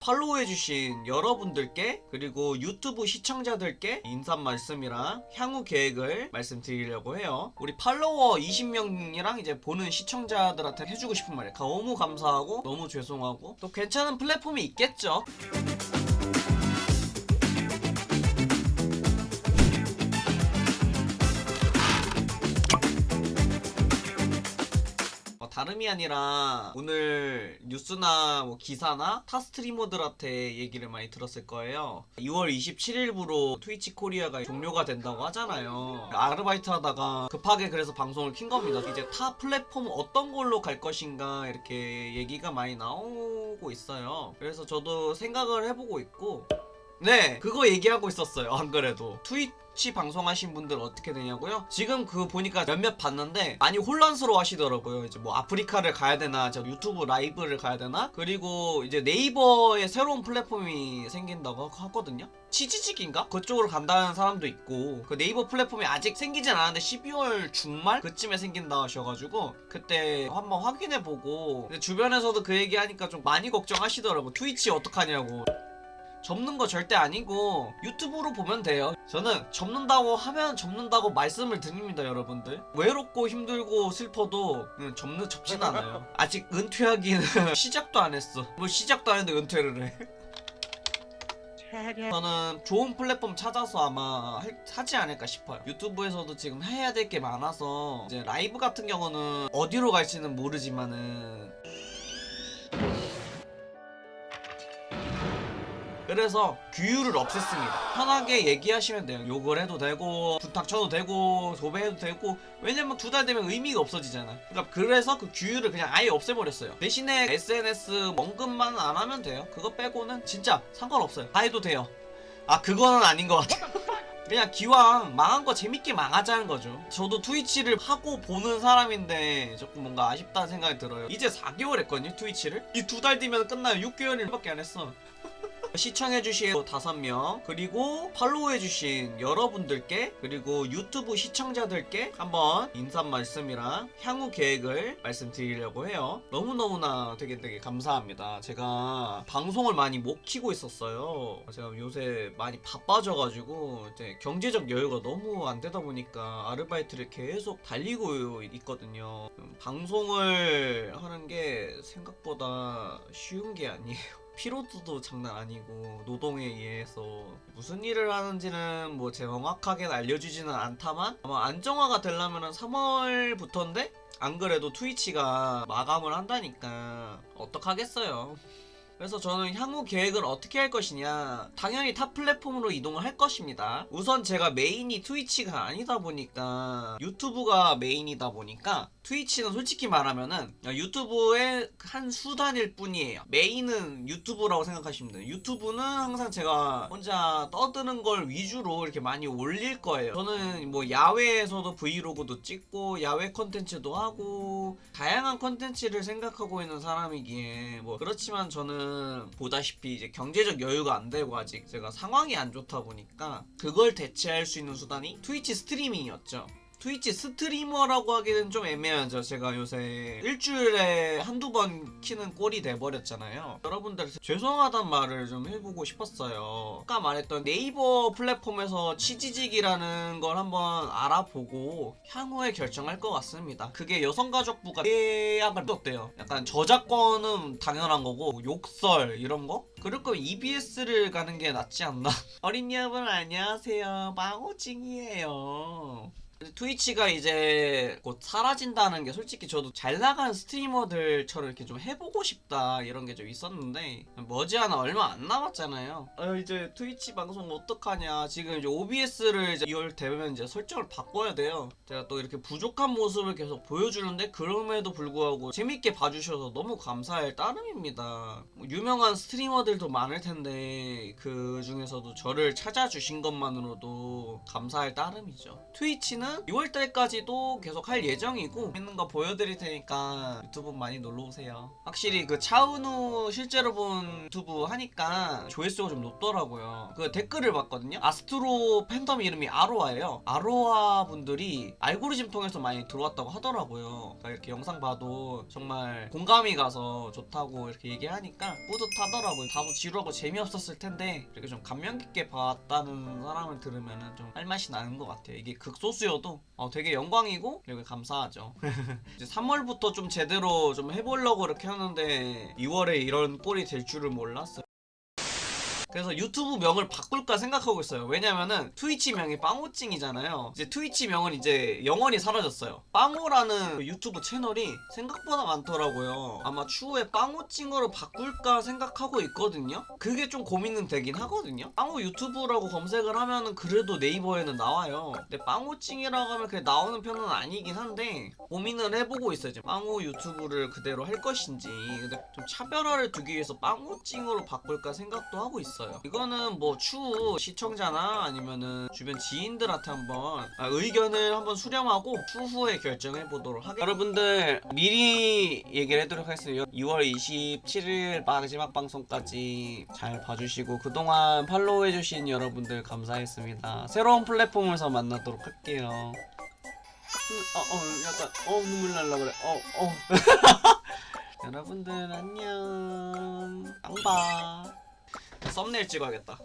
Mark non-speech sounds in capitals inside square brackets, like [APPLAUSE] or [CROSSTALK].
팔로우해주신 여러분들께 그리고 유튜브 시청자들께 인사 말씀이랑 향후 계획을 말씀드리려고 해요. 우리 팔로워 20명이랑 이제 보는 시청자들한테 해주고 싶은 말이에요. 너무 감사하고 너무 죄송하고 또 괜찮은 플랫폼이 있겠죠. 다름이 아니라 오늘 뉴스나 뭐 기사나 타 스트리머들한테 얘기를 많이 들었을 거예요. 2월 27일부로 트위치 코리아가 종료가 된다고 하잖아요. 아르바이트 하다가 급하게 그래서 방송을 킨 겁니다. 이제 타 플랫폼 어떤 걸로 갈 것인가 이렇게 얘기가 많이 나오고 있어요. 그래서 저도 생각을 해보고 있고 네, 그거 얘기하고 있었어요. 안 그래도 트위치 방송하신 분들 어떻게 되냐고요? 지금 그 보니까 몇몇 봤는데 많이 혼란스러워 하시더라고요. 이제 뭐 아프리카를 가야 되나, 저 유튜브 라이브를 가야 되나? 그리고 이제 네이버에 새로운 플랫폼이 생긴다고 하- 하거든요. 치지직인가? 그쪽으로 간다는 사람도 있고 그 네이버 플랫폼이 아직 생기진 않았는데 12월 중말 그쯤에 생긴다 하셔가지고 그때 한번 확인해보고 주변에서도 그 얘기하니까 좀 많이 걱정하시더라고. 트위치 어떡하냐고. 접는 거 절대 아니고 유튜브로 보면 돼요. 저는 접는다고 하면 접는다고 말씀을 드립니다, 여러분들. 외롭고 힘들고 슬퍼도 그냥 접는 접진 않아요. [LAUGHS] 아직 은퇴하기는 [LAUGHS] 시작도 안 했어. 뭐 시작도 안 했는데 은퇴를 해. 저는 좋은 플랫폼 찾아서 아마 할- 하지 않을까 싶어요. 유튜브에서도 지금 해야 될 게 많아서 이제 라이브 같은 경우는 어디로 갈지는 모르지만은 그래서 규율을 없앴습니다. 편하게 얘기하시면 돼요. 욕을 해도 되고 부탁 쳐도 되고 도배해도 되고 왜냐면 두 달 되면 의미가 없어지잖아. 그러니까 그래서 그 규율을 그냥 아예 없애버렸어요. 대신에 SNS 언급만 안 하면 돼요. 그거 빼고는 진짜 상관없어요. 다 해도 돼요. 아 그거는 아닌 것 같아. [LAUGHS] 그냥 기왕 망한 거 재밌게 망하자는 거죠. 저도 트위치를 하고 보는 사람인데 조금 뭔가 아쉽다는 생각이 들어요. 이제 4개월 했거든요, 트위치를. 이 두 달 뒤면 끝나요. 6개월밖에 안 했어. 시청해주신 5명 그리고 팔로우해주신 여러분들께 그리고 유튜브 시청자들께 한번 인사 말씀이랑 향후 계획을 말씀드리려고 해요. 너무너무나 되게 되게 감사합니다. 제가 방송을 많이 못 키고 있었어요. 제가 요새 많이 바빠져가지고 이제 경제적 여유가 너무 안 되다 보니까 아르바이트를 계속 달리고 있거든요. 음, 방송을 하는 게 생각보다 쉬운 게 아니에요 피로도도 장난 아니고 노동에 의해서 무슨 일을 하는지는 뭐 정확하게 알려주지는 않다만 아마 안정화가 되려면 3월부터인데 안 그래도 트위치가 마감을 한다니까 어떡하겠어요. 그래서 저는 향후 계획을 어떻게 할 것이냐 당연히 타 플랫폼으로 이동을 할 것입니다. 우선 제가 메인이 트위치가 아니다 보니까 유튜브가 메인이다 보니까 트위치는 솔직히 말하면은 유튜브의 한 수단일 뿐이에요. 메인은 유튜브라고 생각하시면 돼요. 유튜브는 항상 제가 혼자 떠드는 걸 위주로 이렇게 많이 올릴 거예요. 저는 뭐 야외에서도 브이로그도 찍고 야외 컨텐츠도 하고 다양한 컨텐츠를 생각하고 있는 사람이기에 뭐 그렇지만 저는 보다시피 이제 경제적 여유가 안 되고 아직 제가 상황이 안 좋다 보니까 그걸 대체할 수 있는 수단이 트위치 스트리밍이었죠. 트위치 스트리머라고 하기는 좀 애매하죠. 제가 요새 일주일에 한두 번 키는 꼴이 돼버렸잖아요. 여러분들 죄송하단 말을 좀 해보고 싶었어요. 아까 말했던 네이버 플랫폼에서 치지직이라는 걸 한번 알아보고 향후에 결정할 것 같습니다. 그게 여성가족부가 예약을 떴대요. 약간 저작권은 당연한 거고 욕설 이런 거? 그럴 거면 EBS를 가는 게 낫지 않나? [LAUGHS] 어린 여러분 안녕하세요. 망호찡이에요. 트위치가 이제 곧 사라진다는 게 솔직히 저도 잘 나가는 스트리머들처럼 이렇게 좀 해보고 싶다 이런 게 좀 있었는데 머지않아 얼마 안 남았잖아요. 아 이제 트위치 방송 어떡하냐 지금 이제 OBS를 이제 2월 되면 이제 설정을 바꿔야 돼요. 제가 또 이렇게 부족한 모습을 계속 보여주는데 그럼에도 불구하고 재밌게 봐주셔서 너무 감사할 따름입니다. 뭐 유명한 스트리머들도 많을 텐데 그 중에서도 저를 찾아주신 것만으로도 감사할 따름이죠. 트위치는 유튜브는 6월달까지도 계속 할 예정이고 있는 거 보여드릴 테니까 유튜브 많이 놀러 오세요. 확실히 그 차은우 실제로 본 유튜브 하니까 조회수가 좀 높더라고요. 그 댓글을 봤거든요. 아스트로 팬덤 이름이 아로아예요. 아로아 분들이 알고리즘 통해서 많이 들어왔다고 하더라고요. 그러니까 이렇게 영상 봐도 정말 공감이 가서 좋다고 이렇게 얘기하니까 뿌듯하더라고요. 다소 지루하고 재미없었을 텐데 이렇게 좀 감명 깊게 봤다는 사람을 들으면 좀 할 맛이 나는 것 같아요. 이게 극소수여도 어, 되게 영광이고 그리고 감사하죠. [LAUGHS] 이제 3월부터 좀 제대로 좀 해보려고 이렇게 하는데 2월에 이런 꼴이 될 줄을 몰랐어요. 그래서 유튜브 명을 바꿀까 생각하고 있어요. 왜냐면은 트위치 명이 빵오찡이잖아요. 이제 트위치 명은 이제 영원히 사라졌어요. 빵오라는 그 유튜브 채널이 생각보다 많더라고요. 아마 추후에 빵오찡으로 바꿀까 생각하고 있거든요. 그게 좀 고민은 되긴 하거든요. 빵오 유튜브라고 검색을 하면은 그래도 네이버에는 나와요. 근데 빵오찡이라고 하면 그게 나오는 편은 아니긴 한데 고민을 해보고 있어요. 지금 빵오 유튜브를 그대로 할 것인지. 근데 좀 차별화를 두기 위해서 빵오찡으로 바꿀까 생각도 하고 있어요. 이거는 뭐 추후 시청자나 아니면은 주변 지인들한테 한번 아, 의견을 한번 수렴하고 추후에 결정해 보도록 하겠습니다. 여러분들 미리 얘기를 해드리도록 하겠습니다. 2월 27일 마지막 방송까지 잘 봐주시고 그동안 팔로우해주신 여러분들 감사했습니다. 새로운 플랫폼에서 만나도록 할게요. 음, 어, 어, 약간, 어, 눈물 날라 그래. 어, 어. [LAUGHS] 여러분들 안녕. 빵바. 썸네일 찍어야겠다.